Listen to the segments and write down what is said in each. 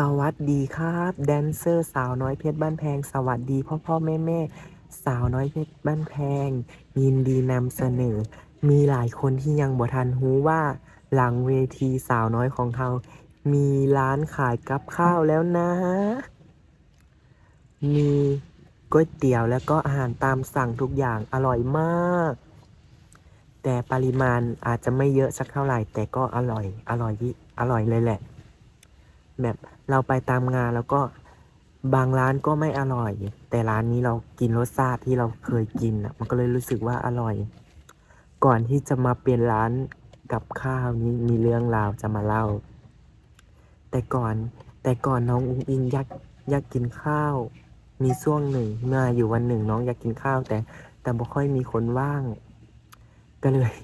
สวัสดีครับ แดนเซอร์สาวน้อยเพชรบ้านแพง สวัสดีพ่อพ่อแม่แม่สาวน้อยเพชรบ้านแพง ยินดีนำเสนอ มีหลายคนที่ยังบ่ทันรู้ว่า หลังเวทีสาวน้อยของเรามีร้านขายกับข้าวแล้วนะ มีก๋วยเตี๋ยวแล้วก็อาหารตามสั่งทุกอย่างอร่อยมาก แต่ปริมาณอาจจะไม่เยอะสักเท่าไหร่ แต่ก็อร่อย อร่อยที่อร่อยเลยแหละแบบ เราไปตามงานแล้วก็บางร้านก็ไม่อร่อย แต่ร้านนี้เรากินรสชาติที่เราเคยกินอะมันก็เลยรู้สึกว่าอร่อย ก่อนที่จะมาเป็นร้านกับข้าวนี้มีเรื่องราวจะมาเล่า แต่ก่อนแต่ก่อนน้องอุ้งอิงอยากอยากกินข้าว มีช่วงหนึ่งเมื่ออยู่วันหนึ่งน้องอยากกินข้าว แต่แต่บ่ค่อยมีคนว่าง ก็เลย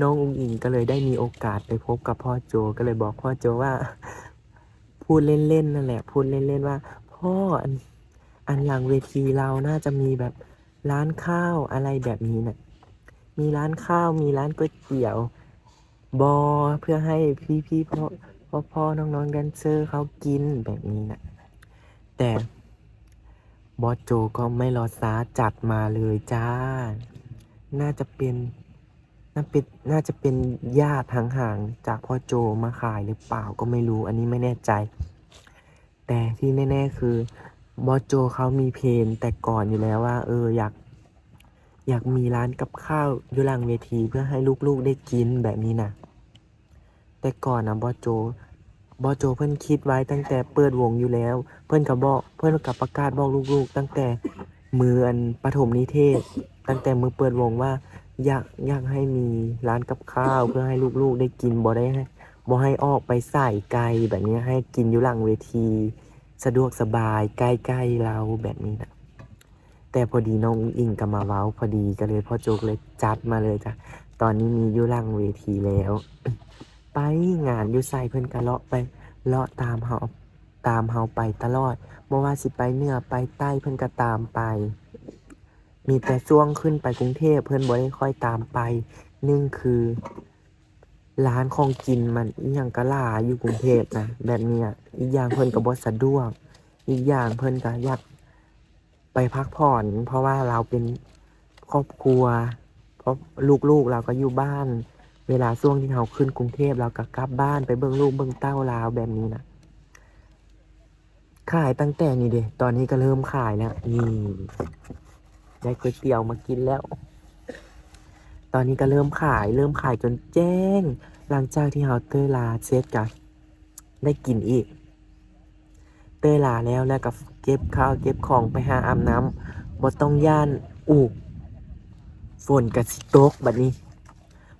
น้องอุ้งอิงก็เลยได้มีโอกาสไปพบกับพ่อโจก็เลยบอกพ่อโจว่า พูดเล่นๆนั่นแหละ พูดเล่นๆว่า พ่ออันอันหลังเวทีเราน่าจะมีแบบร้านข้าวอะไรแบบนี้น่ะมีร้านข้าวมีร้านก๋วยเตี๋ยว บอเพื่อให้พี่พี่ๆพ่อพ่อพ่อน้องน้องแดนเซอร์เขากินแบบนี้น่ะแต่บอสโจก็ไม่รอช้าจัดมาเลยจ้า น่าจะเป็น น่าเป็นน่าจะเป็นญาติห่างๆจากพ่อโจมาขายหรือเปล่าก็ไม่รู้อันนี้ไม่แน่ใจ แต่ที่แน่ ๆ คือบอสโจเขามีเพนแต่ก่อนอยู่แล้วว่า เอออยาก อยากมีร้านกับข้าวอยู่หลังเวทีเพื่อให้ลูกๆได้กินแบบนี้นะแต่ก่อนนะบอสโจบอโจเพิ่อนคิดไว้ตั้งแต่เปิดวงอยู่แล้ว เพิ่อนกับบอกเพิ่อนกับประกาศบอกลูกๆ ตั้งแต่มืออันปฐมนิเทศ ตั้งแต่มือเปิดวงว่า อยากอยากให้มีร้านกับข้าว เพื่อให้ลูกๆได้กินบ่ได้ให้บ่ให้ออกไปใส่ไกลแบบนี้ให้กินอยู่หลังเวที สะดวกสบายใกล้ๆเราแบบนี้นะแต่พอดีน้องอิงก็มาเว้าพอดีก็เลยพ่อโจกเลยจัดมาเลยจ้ะตอนนี้มีอยู่หลังเวทีแล้ว ไปงานอยู่ใส่เพิ่นก็เลาะไปเลาะตามเฮาตามเฮาไปตลอดบ่ว่าสิไปเหนือไปใต้เพิ่นก็ตามไป มีแต่ช่วงขึ้นไปกรุงเทพเพื่อนบ่ได้ค่อยตามไปนึ่งคือ ร้านของกินมันอีหยังก็หลาอยู่กรุงเทพนะแบบเนี้ยอีกอย่างเพิ่นก็บ่สะดวก อีกอย่างเพิ่นก็อยากไปพักผ่อน เพราะว่าเราเป็นครอบครัว เพราะลูกๆเราก็อยู่บ้าน เวลาช่วงที่เราขึ้นกรุงเทพเราก็กลับบ้านไปเบิ่งลูกเบิ่งเต้าลาวแบบนี้นะขายตั้งแต่นี่เด้ตอนนี้ก็เริ่มขายแล้วนี่ ได้ก๋วยเตี๋ยวมากินแล้ว ตอนนี้ก็เริ่มขาย เริ่มขายจนแจ้ง หลังจากที่เราเตยลาเซตกันได้กินอีก เตยลาแล้วแล้วก็เก็บข้าวเก็บของไปหาอาบน้ำบ่ต้องย่านอูกฝนกับสิตกบัดนี้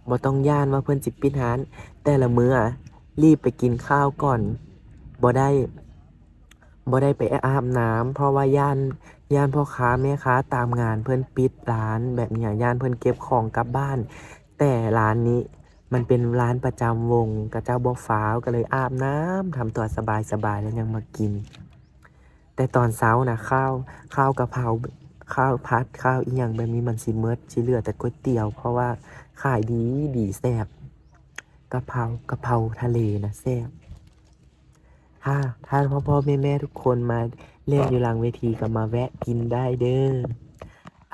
บ่ต้องย่านว่าเพิ่อนสิปิดร้าน แต่ละมื้ออรีบไปกินข้าวก่อนบ่ได้บ่ได้ไปอาบน้ำเพราะว่าย่าน ย่านพ่อค้าแม่ค้าตามงานเพื่อนปิดร้านแบบนี้ยย่านเพื่อนเก็บของกลับบ้าน แต่ร้านนี้มันเป็นร้านประจำวงกระเจ้าบอฟ้าวก็เลยอาบน้ำทำตัวสบายสบายๆแล้วยังมากิน แต่ตอนเช้านะข้าวข้าวกะเพราข้าวพัดข้าวอีหยังแบบนี้มันสิเมิดสิเหลือแต่ก๋วยเตี๋ยว เพราะว่าขายดีดีแซ่บกะเพรากะเพราทะเลนะแซ่บ ถ้าถ้าพ่อพ่อแม่แม่ทุกคนมาเล่นอยู่หลังเวทีก็มาแวะกินได้เด้อ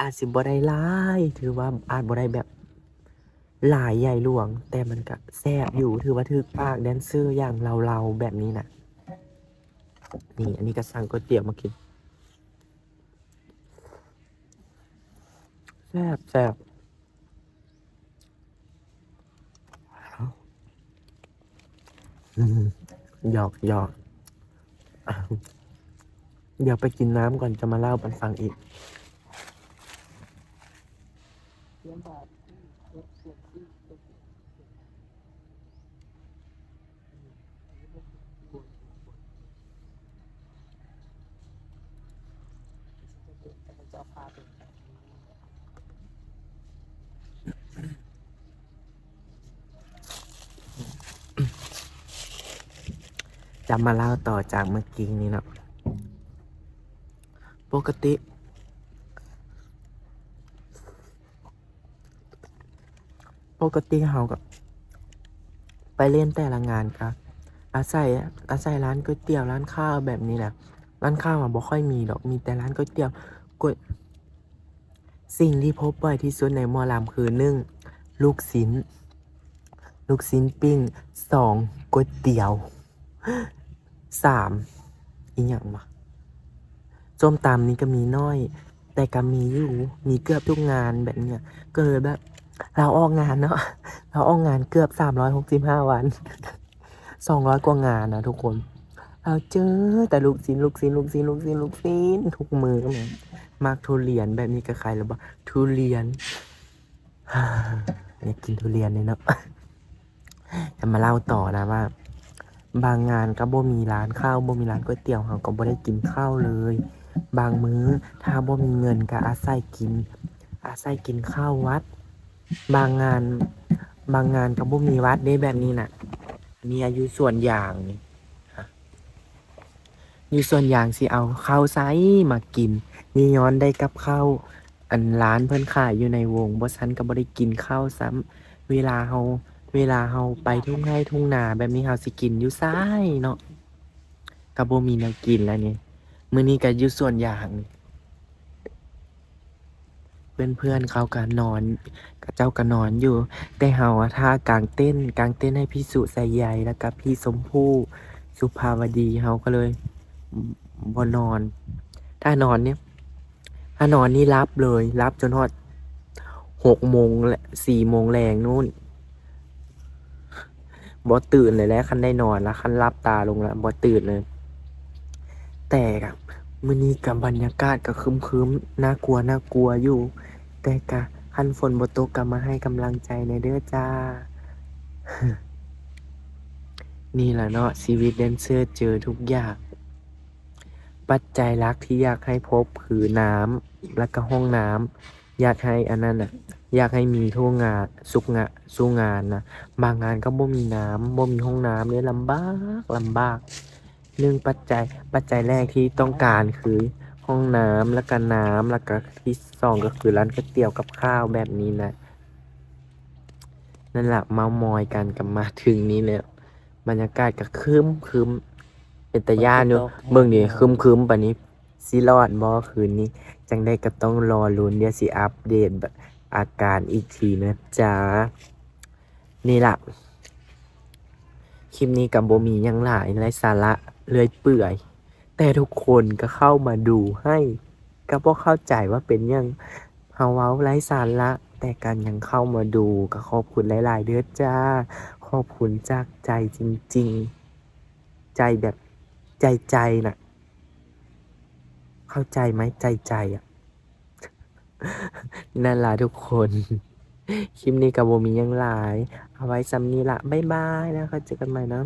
อาจสิบ่ได้หลายถือว่าอาจบ่ได้แบบหลายใหญ่หลวง แต่มันก็แซ่บอยู่ถือว่าถึกปากแดนเซอร์อย่างเราๆแบบนี้นะนี่ อันนี้ก็สั่งก๋วยเตี๋ยวมากินแซ่บแซ่บอืม หยอกหยอกเดี๋ยวไปกินน้ำก่อนจะมาเล่าบันฟังอีก จะมาเล่าต่อจากเมื่อกี้นี้เนาะปกติ ปกติเขากับไปเล่นแต่ละงานครับอาศัยอาศัยร้านก๋วยเตี๋ยวร้านข้าวแบบนี้แหละร้านข้าวอะบ่ค่อยมีหรอกมีแต่ร้านก๋วยเตี๋ยวก๋วยสิ่งที่พบบ่อยที่สุดในมอลำคือหนึ่งลูกชิ้นลูกชิ้นปิ้งสองก๋วยเตี๋ยว สามอีกอย่างวะส้มตำนี่ก็มีน้อย แต่ก็มีอยู่มีเกือบทุกงานแบบเนี้ยก็เลยแบบ เราออกงานเนาะเราออกงานเกือบสามร้อยหกสิบห้าวันสองร้อยกว่างานนะทุกคนเราเจอแต่ลูกศิลลูกศิลลูกศิลลูกศิลลูกศิลทุกมือก็เหมือนมากทุเรียนแบบนี้กับใครหรือเปล่าทุเรียนอยากกินทุเรียนเลยเนาะจะมาเล่าต่อนะว่า บางงานก็บ่มีร้านข้าวบ่มีร้านก๋วยเตี๋ยวเราก็บ่ได้กินข้าวเลย บางมื้อถ้าบ่มีเงินก็อาศัยกิน อาศัยกินข้าววัด บางงาน บางงานก็บ่มีวัดได้แบบนี้น่ะมีอายุส่วนอย่างนี่อยู่ส่วนอย่างสิเอาข้าวไซมากินนี่ย้อนได้กับข้าวอันร้านเพิ่อนขายอยู่ในวงบ่ซันก็บ่ได้กินข้าวซ้ำเวลาเฮา เวลาเฮาไปทุ่งไร่ทุ่งนาแบบนี้เฮาสิกินอยู่ซ้ายเนาะก็บ่มีแนวกินแล้วนี่มื้อนี้ก็อยู่ส่วนอย่างนี่เพื่อนเขาก็นอนกับเจ้าก็นอนอยู่ แต่เฮาท่ากลางเต้นกลางเต้นให้พี่สุใส่ใยแล้วก็พี่สมพู่สุภาวดีเฮาก็เลยบนอน ถ้านอนเนี่ย ถ้านอนนี่รับเลย รับจนฮอดหกโมงและสี่โมงแรงนู่น บ่ตื่นเลยแล้วคันได้นอนแล้วคันรับตาลงแล้วบ่ตื่นเลย แต่กับมื้อนี้กับบรรยากาศก็ครึมๆน่ากลัวน่ากลัวอยู่ แต่กะคันฝนบ่ตกก็มาให้กำลังใจในเด้อจ้า นี่แหละเนาะชีวิตแดนเซอร์เจอทุกอย่าง ปัจจัยหลักที่อยากให้พบคือน้ำแล้วก็ห้องน้ำ อยากให้อันนั้นน่ะ อยากให้มีทั่วงานสุกงะสู้งานนะบางงานก็บ่มีน้ำบ่มีห้องน้ำเลยลำบากลำบากหนึ่งปัจจัยปัจจัยแรกที่ต้องการคือห้องน้ำแล้วก็น้ำแล้วก็ที่สองก็คือร้านก๋วยเตี๋ยวกับข้าวแบบนี้นะนั่นแหละเมามอยกันกับมาถึงนี้แล้วบรรยากาศก็ครึ้มครึ้มเป็นตาย่านอยู่เบิ่งนี่ครึ้มครึ้มปานนี้ สิรอดบ่คืนนี้ จังได้ก็ต้องรอลุ้นเดี๋ยวสิอัปเดตอาการอีกทีนะจ๊ะ นี่ล่ะ คลิปนี้กับโบมียังหลายไรสาระเลื่อยเปื่อย แต่ทุกคนก็เข้ามาดูให้ ก็พราะเข้าใจว่าเป็นยังเฮาเว้าไรสาระแต่กันยังเข้ามาดูก็ขอบคุณหลาย ๆ เด้อจ้า ขอบคุณจากใจจริง ๆ ใจแบบใจใจน่ะ เข้าใจไหมใจใจอะนั่นล่ะทุกคน คลิปนี้กับโบมียังหลาย เอาไว้ซ้ำนี้ละบ๊ายบายแล้วก็เจอกันใหม่นะ